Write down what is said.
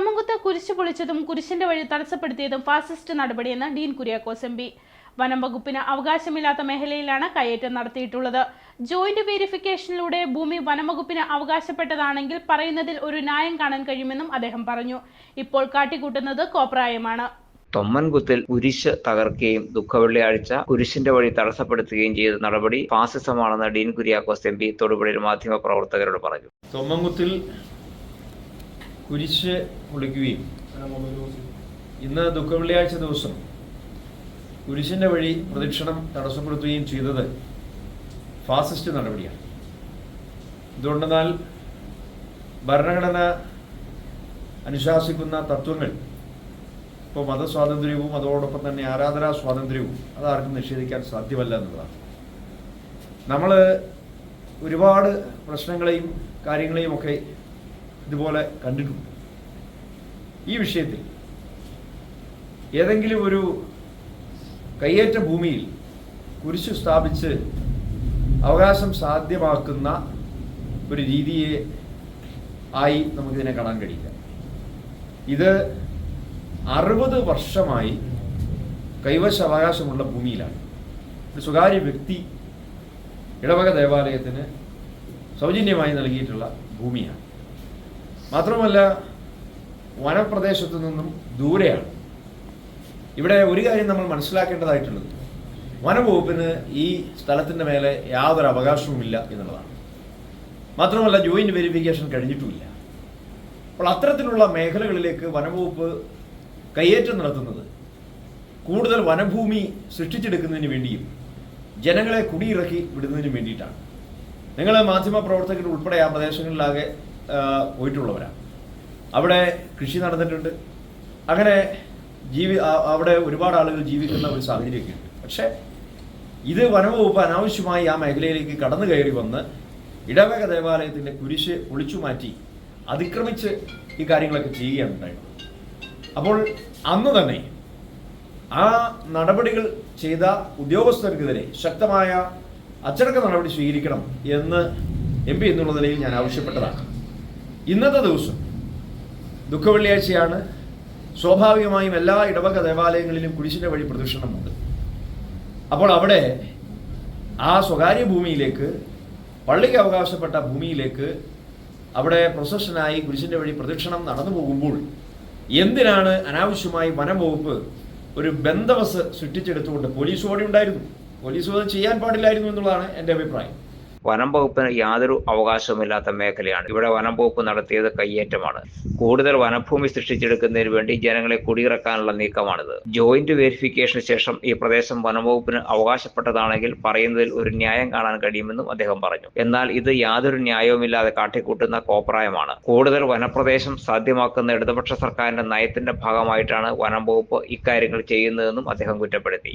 തൊമ്മങ്കുത്ത് കുരിശ് പൊളിച്ചതും കുരിശിന്റെ വഴി തടസ്സപ്പെടുത്തിയതും ഫാസിസ്റ്റ് നടപടിയെന്ന് ഡീൻ കുര്യാക്കോസ് എം പി. വനം വകുപ്പിന് അവകാശമില്ലാത്ത മേഖലയിലാണ് കയ്യേറ്റം നടത്തിയിട്ടുള്ളത്. ജോയിന്റ് വെരിഫിക്കേഷനിലൂടെ ഭൂമി വനംവകുപ്പിന് അവകാശപ്പെട്ടതാണെങ്കിൽ പറയുന്നതിൽ ഒരു ന്യായം കാണാൻ കഴിയുമെന്നും അദ്ദേഹം പറഞ്ഞു. ഇപ്പോൾ കാട്ടിക്കൂട്ടുന്നത് കോപ്രായമാണ്. തൊമ്മൻകുത്തിൽ കുരിശ് തകർക്കുകയും ദുഃഖവെള്ളിയാഴ്ച കുരിശിന്റെ വഴി തടസ്സപ്പെടുത്തുകയും ചെയ്ത നടപടി ഫാസിസമാണെന്ന് ഡീൻ കുര്യാക്കോസ് എം പി. തൊടുപുഴയിൽ മാധ്യമ പ്രവർത്തകരോട് പറഞ്ഞു. തൊമ്മങ്കുത്തിൽ കുരിശ് പൊളിക്കുകയും ഇന്ന് ദുഃഖവെള്ളിയാഴ്ച ദിവസം കുരിശിന്റെ വഴി പ്രദക്ഷിണം തടസ്സപ്പെടുത്തുകയും ചെയ്തത് ഫാസിസ്റ്റ് നടപടിയാണ്. എന്തുകൊണ്ടെന്നാൽ ഭരണഘടന അനുശാസിക്കുന്ന തത്വങ്ങൾ ഇപ്പോൾ മതസ്വാതന്ത്ര്യവും അതോടൊപ്പം തന്നെ ആരാധനാ സ്വാതന്ത്ര്യവും അതാർക്കും നിഷേധിക്കാൻ സാധ്യമല്ല എന്നുള്ളതാണ്. നമ്മൾ ഒരുപാട് പ്രശ്നങ്ങളെയും കാര്യങ്ങളെയും ഒക്കെ ഇതുപോലെ കണ്ടിട്ടുണ്ട്. ഈ വിഷയത്തിൽ ഏതെങ്കിലും ഒരു കയ്യേറ്റ ഭൂമിയിൽ കുരിശു സ്ഥാപിച്ച് അവകാശം സാധ്യമാക്കുന്ന ഒരു രീതിയെ ആയി നമുക്കിതിനെ കാണാൻ കഴിയില്ല. ഇത് അറുപത് വർഷമായി കൈവശാവകാശമുള്ള ഭൂമിയിലാണ്. ഒരു സ്വകാര്യ വ്യക്തി ഇടവക ദേവാലയത്തിന് സൗജന്യമായി നൽകിയിട്ടുള്ള ഭൂമിയാണ്. മാത്രമല്ല വനപ്രദേശത്തു നിന്നും ദൂരെയാണ്. ഇവിടെ ഒരു കാര്യം നമ്മൾ മനസ്സിലാക്കേണ്ടതായിട്ടുള്ളത്. വനവകുപ്പിന് ഈ സ്ഥലത്തിന്റെ മേലെ യാതൊരു അവകാശവുമില്ല എന്നുള്ളതാണ്. മാത്രമല്ല ജോയിന്റ് വെരിഫിക്കേഷൻ കഴിഞ്ഞിട്ടുമില്ല. അപ്പോൾ അത്തരത്തിലുള്ള മേഖലകളിലേക്ക് വനവകുപ്പ് കയ്യേറ്റം നടത്തുന്നത് കൂടുതൽ വനഭൂമി സൃഷ്ടിച്ചെടുക്കുന്നതിന് വേണ്ടിയും ജനങ്ങളെ കുടിയിറക്കി വിടുന്നതിന് വേണ്ടിയിട്ടാണ്. നിങ്ങൾ മാധ്യമ പ്രവർത്തകർ ഉൾപ്പെടെ ആ പ്രദേശങ്ങളിലാകെ പോയിട്ടുള്ളവരാണ് അവിടെ കൃഷി നടന്നിട്ടുണ്ട്. അങ്ങനെ ജീവി അവിടെ ഒരുപാട് ആളുകൾ ജീവിക്കുന്ന ഒരു സാഹചര്യമൊക്കെ ഉണ്ട് പക്ഷേ ഇത് വനംവകുപ്പ് അനാവശ്യമായി ആ മേഖലയിലേക്ക് കടന്നു കയറി വന്ന് ഇടവക ദേവാലയത്തിന്റെ കുരിശ് ഒളിച്ചു മാറ്റി അതിക്രമിച്ച് ഈ കാര്യങ്ങളൊക്കെ ചെയ്യുകയാണ് ഉണ്ടായിട്ടുള്ളത് അപ്പോൾ അന്ന് തന്നെ ആ നടപടികൾ ചെയ്ത ഉദ്യോഗസ്ഥർക്കെതിരെ ശക്തമായ അച്ചടക്ക നടപടി സ്വീകരിക്കണം എന്ന് എം പി എന്നുള്ള നിലയിൽ ഞാൻ ആവശ്യപ്പെട്ടതാണ്. ഇന്നത്തെ ദിവസം ദുഃഖവെള്ളിയാഴ്ചയാണ്. സ്വാഭാവികമായും എല്ലാ ഇടവക ദേവാലയങ്ങളിലും കുരിശിന്റെ വഴി പ്രദക്ഷിണമുണ്ട്. അപ്പോൾ അവിടെ ആ സ്വകാര്യ ഭൂമിയിലേക്ക് പള്ളിക്ക് അവകാശപ്പെട്ട ഭൂമിയിലേക്ക് അവിടെ പ്രൊസഷനായി കുരിശിന്റെ വഴി പ്രദക്ഷിണം നടന്നു പോകുമ്പോൾ എന്തിനാണ് അനാവശ്യമായി വനംവകുപ്പ് ഒരു ബന്ധവസ് സൃഷ്ടിച്ചെടുത്തുകൊണ്ട് പോലീസ് ഓടി ഉണ്ടായിരുന്നു? പോലീസ് അത് ചെയ്യാൻ പാടില്ലായിരുന്നു എന്നുള്ളതാണ് എന്റെ അഭിപ്രായം. വനം വകുപ്പിന് യാതൊരു അവകാശവുമില്ലാത്ത മേഖലയാണ്. ഇവിടെ വനം വകുപ്പ് നടത്തിയത് കയ്യേറ്റമാണ്. കൂടുതൽ വനഭൂമി സൃഷ്ടിച്ചെടുക്കുന്നതിന് വേണ്ടി ജനങ്ങളെ കുടിയിറക്കാനുള്ള നീക്കമാണിത്. ജോയിന്റ് വെരിഫിക്കേഷന് ശേഷം ഈ പ്രദേശം വനം വകുപ്പിന് അവകാശപ്പെട്ടതാണെങ്കിൽ പറയുന്നതിൽ ഒരു ന്യായം കാണാൻ കഴിയുമെന്നും അദ്ദേഹം പറഞ്ഞു. എന്നാൽ ഇത് യാതൊരു ന്യായവുമില്ലാതെ കാട്ടിക്കൂട്ടുന്ന കോപ്രായമാണ്. കൂടുതൽ വനപ്രദേശം സാധ്യമാക്കുന്ന ഇടതുപക്ഷ സർക്കാരിന്റെ നയത്തിന്റെ ഭാഗമായിട്ടാണ് വനം വകുപ്പ് ഇക്കാര്യങ്ങൾ ചെയ്യുന്നതെന്നും അദ്ദേഹം കുറ്റപ്പെടുത്തി.